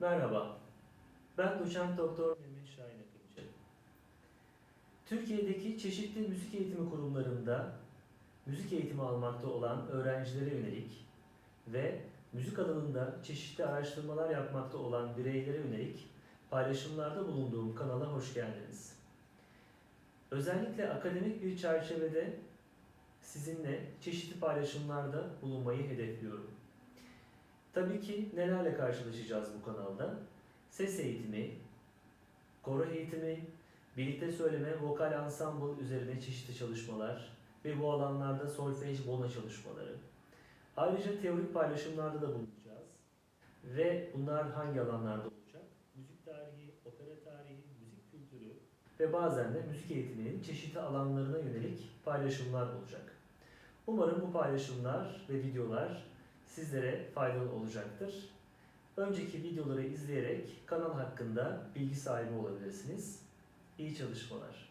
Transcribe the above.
Merhaba, ben doçent doktor Mehmet Şahin Akıncı. Türkiye'deki çeşitli müzik eğitimi kurumlarında müzik eğitimi almakta olan öğrencilere yönelik ve müzik alanında çeşitli araştırmalar yapmakta olan bireylere yönelik paylaşımlarda bulunduğum kanala hoş geldiniz. Özellikle akademik bir çerçevede sizinle çeşitli paylaşımlarda bulunmayı hedefliyorum. Tabii ki nelerle karşılaşacağız bu kanalda? Ses eğitimi, koro eğitimi, birlikte söyleme, vokal ensemble üzerine çeşitli çalışmalar ve bu alanlarda solfej, bona çalışmaları. Ayrıca teorik paylaşımlarda da bulunacağız. Ve bunlar hangi alanlarda olacak? Müzik tarihi, opera tarihi, müzik kültürü ve bazen de müzik eğitiminin çeşitli alanlarına yönelik paylaşımlar olacak. Umarım bu paylaşımlar ve videolar sizlere faydalı olacaktır. Önceki videoları izleyerek kanal hakkında bilgi sahibi olabilirsiniz. İyi çalışmalar.